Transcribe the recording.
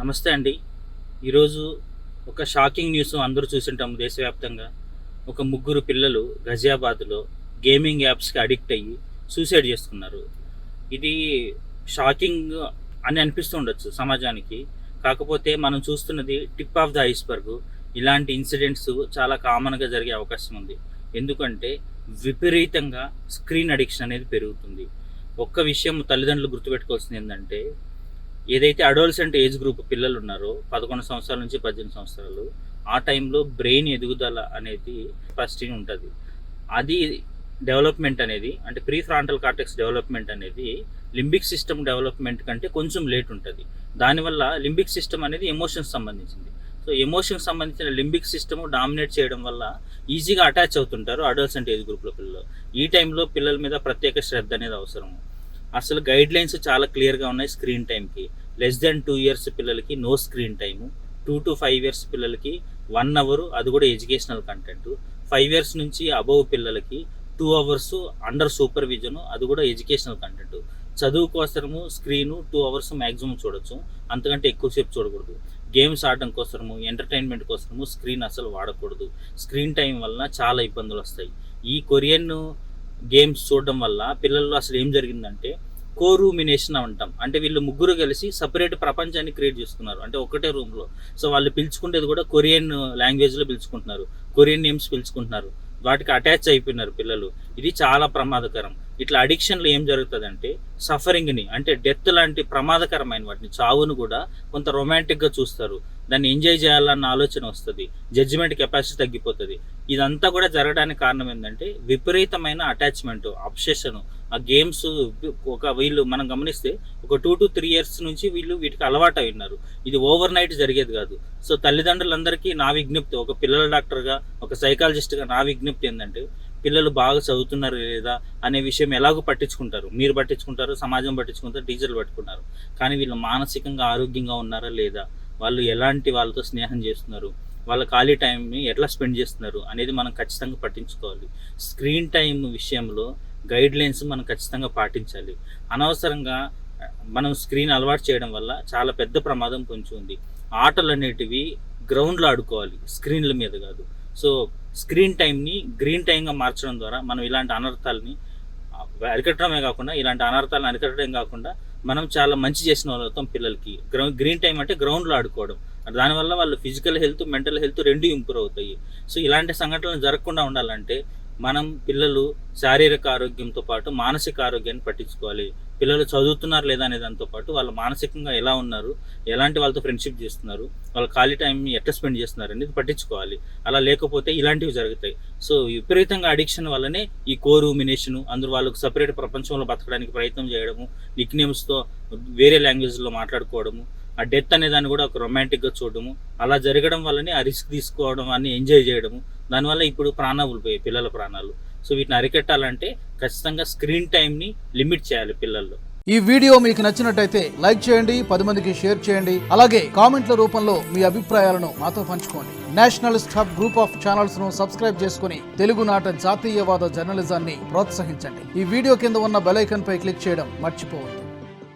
నమస్తే అండి. ఈరోజు ఒక షాకింగ్ న్యూస్ అందరూ చూసింటాం దేశవ్యాప్తంగా. ఒక ముగ్గురు పిల్లలు గజియాబాద్లో గేమింగ్ యాప్స్కి అడిక్ట్ అయ్యి సూసైడ్ చేసుకున్నారు ఇది షాకింగ్ అని అనిపిస్తుండొచ్చు సమాజానికి. కాకపోతే మనం చూస్తున్నది టిప్ ఆఫ్ ద ఐస్బర్గ్. ఇలాంటి ఇన్సిడెంట్స్ చాలా కామన్గా జరిగే అవకాశం ఉంది. ఎందుకంటే విపరీతంగా స్క్రీన్ అడిక్షన్ అనేది పెరుగుతుంది. ఒక్క విషయం తల్లిదండ్రులు గుర్తుపెట్టుకోవాల్సింది ఏంటంటే ఏదైతే అడోల్సెంట్ ఏజ్ గ్రూప్ పిల్లలు ఉన్నారో పదకొండు సంవత్సరాల నుంచి పద్దెనిమిది సంవత్సరాలు ఆ టైంలో బ్రెయిన్ ఎదుగుదల అనేది ఫస్ట్ ఉంటుంది. అది డెవలప్మెంట్ అనేది అంటే ప్రీ ఫ్రాంటల్ కార్టెక్స్ డెవలప్మెంట్ అనేది లింబిక్ సిస్టమ్ డెవలప్మెంట్ కంటే కొంచెం లేట్ ఉంటుంది. దానివల్ల లింబిక్ సిస్టమ్ అనేది ఎమోషన్స్ సంబంధించింది. సో ఎమోషన్స్ సంబంధించిన లింబిక్ సిస్టమ్ డామినేట్ చేయడం వల్ల ఈజీగా అటాచ్ అవుతుంటారు అడల్సెంట్ ఏజ్ గ్రూప్లో పిల్లలు. ఈ టైంలో పిల్లల మీద ప్రత్యేక శ్రద్ధ అనేది అవసరం అసలు గైడ్ లైన్స్ చాలా క్లియర్గా ఉన్నాయి స్క్రీన్ టైంకి లెస్ దెన్ టూ ఇయర్స్ పిల్లలకి no screen time two to five years పిల్లలకి వన్ అవర్ అది కూడా ఎడ్యుకేషనల్ కంటెంట్ ఫైవ్ ఇయర్స్ నుంచి అబవ్ పిల్లలకి టూ అవర్స్ అండర్ సూపర్విజన్ అది కూడా ఎడ్యుకేషనల్ కంటెంట్ చదువు కోసము స్క్రీను టూ అవర్స్ మ్యాక్సిమం చూడొచ్చు. అంతకంటే ఎక్కువసేపు చూడకూడదు. గేమ్స్ ఆడడం కోసము ఎంటర్టైన్మెంట్ కోసము స్క్రీన్ అసలు వాడకూడదు. స్క్రీన్ టైం వలన చాలా ఇబ్బందులు వస్తాయి. ఈ కొరియన్ గేమ్స్ చూడడం వల్ల పిల్లల్లో అసలు ఏం జరిగిందంటే కో రూమినేషన్ అంటాం. అంటే వీళ్ళు ముగ్గురు కలిసి సపరేట్ ప్రపంచాన్ని క్రియేట్ చేస్తున్నారు. అంటే ఒకటే రూమ్లో సో వాళ్ళు పిలుచుకునేది కూడా కొరియన్ లాంగ్వేజ్లో పిలుచుకుంటున్నారు. Korean names పిలుచుకుంటున్నారు. వాటికి అటాచ్ అయిపోయినారు పిల్లలు. ఇది చాలా ప్రమాదకరం. ఇట్లా అడిక్షన్లో ఏం జరుగుతుందంటే సఫరింగ్ని అంటే డెత్ లాంటి ప్రమాదకరమైన వాటిని చావును కూడా కొంత రొమాంటిక్గా చూస్తారు. దాన్ని ఎంజాయ్ చేయాలన్న ఆలోచన వస్తుంది. జడ్జిమెంట్ కెపాసిటీ తగ్గిపోతుంది. ఇదంతా కూడా జరగడానికి కారణం ఏంటంటే విపరీతమైన అటాచ్మెంట్ అబ్సెషన్. ఆ గేమ్స్ ఒక వీళ్ళు మనం గమనిస్తే ఒక టూ టు త్రీ ఇయర్స్ నుంచి వీళ్ళు వీటికి అలవాటు అయి ఉన్నారు. ఇది ఓవర్ నైట్ జరిగేది కాదు. సో తల్లిదండ్రులందరికీ నా విజ్ఞప్తి ఒక పిల్లల డాక్టర్గా ఒక సైకాలజిస్ట్గా నా విజ్ఞప్తి ఏంటంటే పిల్లలు బాగా చదువుతున్నారు లేదా అనే విషయం ఎలాగో పట్టించుకుంటారు? మీరు పట్టించుకుంటారు సమాజం పట్టించుకుంటారు టీచర్లు పట్టుకుంటారు. కానీ వీళ్ళు మానసికంగా ఆరోగ్యంగా ఉన్నారా లేదా? వాళ్ళు ఎలాంటి వాళ్ళతో స్నేహం చేస్తున్నారు? వాళ్ళ ఖాళీ టైంని ఎట్లా స్పెండ్ చేస్తున్నారు అనేది మనం ఖచ్చితంగా పట్టించుకోవాలి. స్క్రీన్ టైం విషయంలో గైడ్ లైన్స్ మనం ఖచ్చితంగా పాటించాలి. అనవసరంగా మనం స్క్రీన్ అలవాటు చేయడం వల్ల చాలా పెద్ద ప్రమాదం పొంచి ఉంది. ఆటలు అనేటివి గ్రౌండ్లో ఆడుకోవాలి స్క్రీన్ల మీద కాదు. సో స్క్రీన్ టైంని గ్రీన్ టైంగా మార్చడం ద్వారా మనం ఇలాంటి అనర్థాలని అరికట్టడమే కాకుండా ఇలాంటి అనర్థాలను అరికట్టడం కాకుండా మనం చాలా మంచి చేసిన వాళ్ళతో పిల్లలకి. గ్రౌండ్ గ్రీన్ టైం అంటే గ్రౌండ్లో ఆడుకోవడం. దానివల్ల వాళ్ళు ఫిజికల్ హెల్త్ మెంటల్ హెల్త్ రెండు ఇంప్రూవ్ అవుతాయి. సో ఇలాంటి సంఘటనలు జరగకుండా ఉండాలంటే మనం పిల్లలు శారీరక ఆరోగ్యంతో పాటు మానసిక ఆరోగ్యాన్ని పట్టించుకోవాలి. పిల్లలు చదువుతున్నారు లేదా అనే దాంతో పాటు వాళ్ళు మానసికంగా ఎలా ఉన్నారు ఎలాంటి వాళ్ళతో ఫ్రెండ్షిప్ చేస్తున్నారు వాళ్ళ ఖాళీ టైం ఎట్లా స్పెండ్ చేస్తున్నారు అనేది పట్టించుకోవాలి. అలా లేకపోతే ఇలాంటివి జరుగుతాయి. సో విపరీతంగా అడిక్షన్ వల్లనే ఈ కోరూమినేషను అందరూ వాళ్ళకు సపరేట్ ప్రపంచంలో బతకడానికి ప్రయత్నం చేయడము నిక్నేమ్స్తో వేరే లాంగ్వేజ్లో మాట్లాడుకోవడము ఆ డెత్ అనే దాన్ని కూడా ఒక రొమాంటిక్గా చూడడము అలా జరగడం వల్లనే ఆ రిస్క్ తీసుకోవడం అన్ని ఎంజాయ్ చేయడము దానివల్ల ఇప్పుడు ప్రాణాలు పోయాయి పిల్లల ప్రాణాలు. సో వీటిని అరికట్టాలంటే ఖచ్చితంగా స్క్రీన్ టైంని లిమిట్ చేయాలి పిల్లల్లో. ఈ వీడియో మీకు నచ్చినట్టయితే లైక్ చేయండి పది మందికి షేర్ చేయండి. అలాగే కామెంట్ల రూపంలో మీ అభిప్రాయాలను మాతో పంచుకోండి. నేషనలిస్ట్ హబ్ గ్రూప్ ఆఫ్ ఛానల్స్ను సబ్స్క్రైబ్ చేసుకుని తెలుగునాట జాతీయవాద జర్నలిజాన్ని ప్రోత్సహించండి. ఈ వీడియో కింద ఉన్న బెలైకన్ పై క్లిక్ చేయడం మర్చిపోవద్దు.